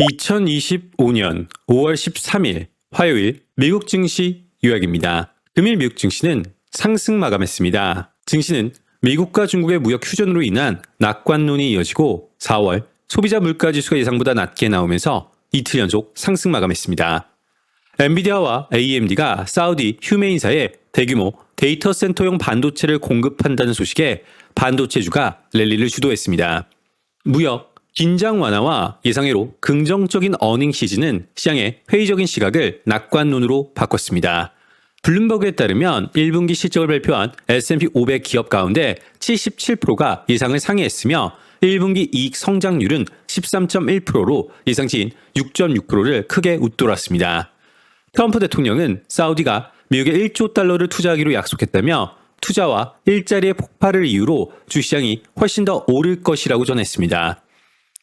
2025년 5월 13일 화요일 미국 증시 요약입니다. 금일 미국 증시는 상승 마감했습니다. 증시는 미국과 중국의 무역 휴전으로 인한 낙관론이 이어지고 4월 소비자 물가 지수가 예상보다 낮게 나오면서 이틀 연속 상승 마감했습니다. 엔비디아와 AMD가 사우디 휴메인사에 대규모 데이터 센터용 반도체를 공급한다는 소식에 반도체주가 랠리를 주도했습니다. 무역, 긴장 완화와 예상외로 긍정적인 어닝 시즌은 시장의 회의적인 시각을 낙관론으로 바꿨습니다. 블룸버그에 따르면 1분기 실적을 발표한 S&P 500 기업 가운데 77%가 예상을 상회했으며 1분기 이익 성장률은 13.1%로 예상치인 6.6%를 크게 웃돌았습니다. 트럼프 대통령은 사우디가 미국에 1조 달러를 투자하기로 약속했다며 투자와 일자리의 폭발을 이유로 주시장이 훨씬 더 오를 것이라고 전했습니다.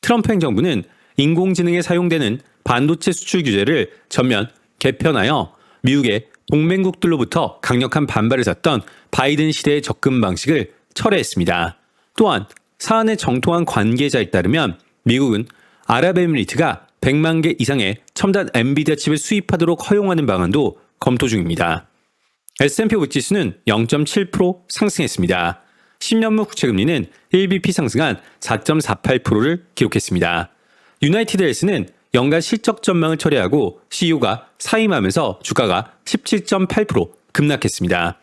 트럼프 행정부는 인공지능에 사용되는 반도체 수출 규제를 전면 개편하여 미국의 동맹국들로부터 강력한 반발을 샀던 바이든 시대의 접근 방식을 철회했습니다. 또한 사안의 정통한 관계자에 따르면 미국은 아랍에미리트가 100만 개 이상의 첨단 엔비디아 칩을 수입하도록 허용하는 방안도 검토 중입니다. S&P 500 지수는 0.7% 상승했습니다. 10년물 국채금리는 1bp 상승한 4.48%를 기록했습니다. 유나이티드 헬스는 연간 실적 전망을 철회하고 CEO가 사임하면서 주가가 17.8% 급락했습니다.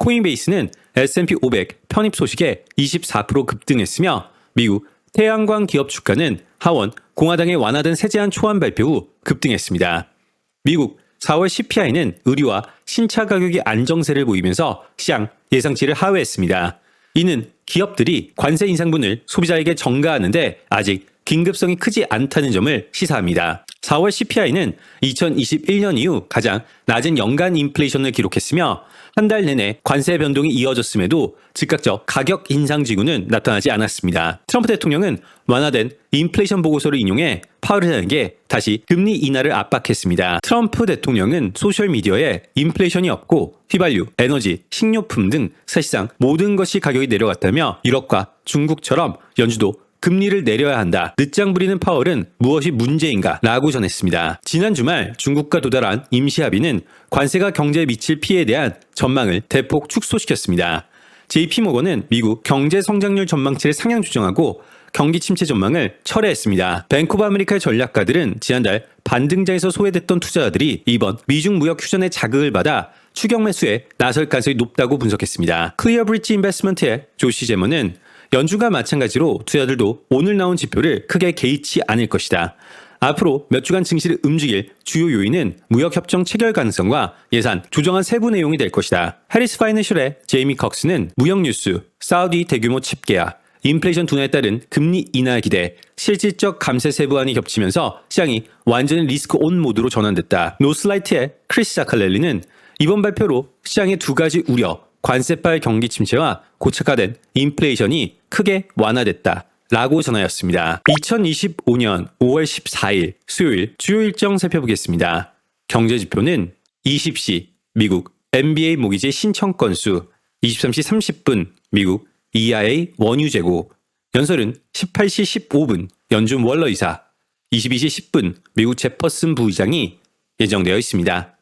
코인베이스는 S&P 500 편입 소식에 24% 급등했으며 미국 태양광 기업 주가는 하원 공화당의 완화된 세제안 초안 발표 후 급등했습니다. 미국 4월 CPI는 의류와 신차 가격이 안정세를 보이면서 시장 예상치를 하회했습니다. 이는 기업들이 관세 인상분을 소비자에게 전가하는데 아직 긴급성이 크지 않다는 점을 시사합니다. 4월 CPI는 2021년 이후 가장 낮은 연간 인플레이션을 기록했으며 한 달 내내 관세 변동이 이어졌음에도 즉각적 가격 인상 징후는 나타나지 않았습니다. 트럼프 대통령은 완화된 인플레이션 보고서를 인용해 파월의장에게 다시 금리 인하를 압박했습니다. 트럼프 대통령은 소셜미디어에 인플레이션이 없고 휘발유, 에너지, 식료품 등 사실상 모든 것이 가격이 내려갔다며 유럽과 중국처럼 연주도 금리를 내려야 한다. 늦장 부리는 파월은 무엇이 문제인가? 라고 전했습니다. 지난 주말 중국과 도달한 임시합의는 관세가 경제에 미칠 피해에 대한 전망을 대폭 축소시켰습니다. JP모건은 미국 경제 성장률 전망치를 상향 조정하고 경기 침체 전망을 철회했습니다. 오브 아메리카의 전략가들은 지난달 반등장에서 소외됐던 투자자들이 이번 미중 무역 휴전의 자극을 받아 추격 매수에 나설 가능성이 높다고 분석했습니다. 클리어 브릿지 인베스먼트의 조시 제머는 연준과 마찬가지로 투자들도 오늘 나온 지표를 크게 개의치 않을 것이다. 앞으로 몇 주간 증시를 움직일 주요 요인은 무역협정 체결 가능성과 예산 조정안 세부 내용이 될 것이다. 해리스 파이낸셜의 제이미 컥스는 무역 뉴스, 사우디 대규모 칩 계약, 인플레이션 둔화에 따른 금리 인하 기대, 실질적 감세 세부안이 겹치면서 시장이 완전히 리스크 온 모드로 전환됐다. 노스라이트의 크리스 자칼렐리는 이번 발표로 시장의 두 가지 우려, 관세발 경기 침체와 고착화된 인플레이션이 크게 완화됐다. 라고 전하였습니다. 2025년 5월 14일 수요일 주요 일정 살펴보겠습니다. 경제 지표는 20시 미국 NBA 모기지 신청 건수, 23시 30분 미국 EIA 원유 재고, 연설은 18시 15분 연준 월러 이사, 22시 10분 미국 제퍼슨 부의장이 예정되어 있습니다.